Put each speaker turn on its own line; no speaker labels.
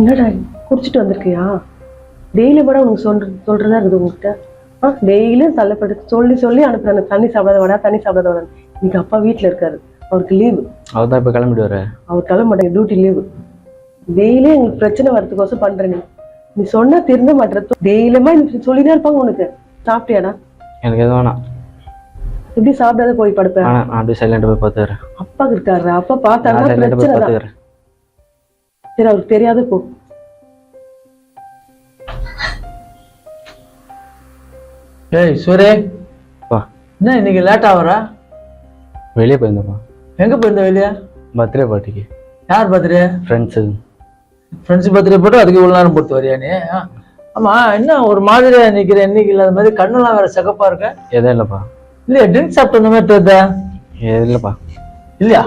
என்னடா குடிச்சிட்டு வந்திருக்கியா? டெய்லி கூட உனக்கு சொல்ற சொல்றதா இருக்குது உங்ககிட்ட? ஆ டெய்லியும் தள்ளப்பட்டு சொல்லி சொல்லி அனுப்புறாங்க தண்ணி சாப்பிடாத வாடா தண்ணி சாப்பிடாத வாடா இன்னைக்கு அப்பா வீட்டில் இருக்காரு. அவருக்கு லீவு
அவர் தான் இப்போ கிளம்பிடுவாரு
அவர் கிளம்ப மாட்டாங்க டியூட்டி லீவு டெய்லியும் எங்களுக்கு பிரச்சனை வரதுக்கோசம் பண்ற நீ. நீ சொன்னா திருந்த மாட்டேற. டெய்லியுமா சொல்லிதான் இருப்பாங்க உனக்கு. சாப்பிட்டியாடா?
எனக்கு எதுவும் வேணாம்.
எப்படி சாப்பிடாத போய் படுப்பேன்
நான் அப்படியே சைலண்டாக போய் பார்த்துக்கிறேன்.
அப்பா இருக்காரு அப்பா
போய்
பிரச்சனை தான் சரி அவருக்கு தெரியாது போ.
ஏய் சூரே.
வா.
என்ன இன்னைக்கு லேட் ஆகுற
வெளியே போயிருந்தப்பா
எங்க போயிருந்த வெளியே?
பர்த்டே பார்ட்டிக்கு.
யார் பர்த்டே?
ஃப்ரெண்ட்ஸு
ஃப்ரெண்ட்ஸ் பர்த்டே போட்டு அதுக்கு இவ்வளோ நேரம் பொறுத்து வரியா நீ. ஆமா என்ன ஒரு மாதிரியா நிக்கிற இன்னைக்கு இல்லாத மாதிரி கண்ணெல்லாம் வேற சிகப்பா இருக்க?
எதுவும் இல்லைப்பா.
இல்லையா ட்ரிங்க் சாப்பிட்டு மாதிரி தெரியுதா
இல்லைப்பா.
இல்லையா?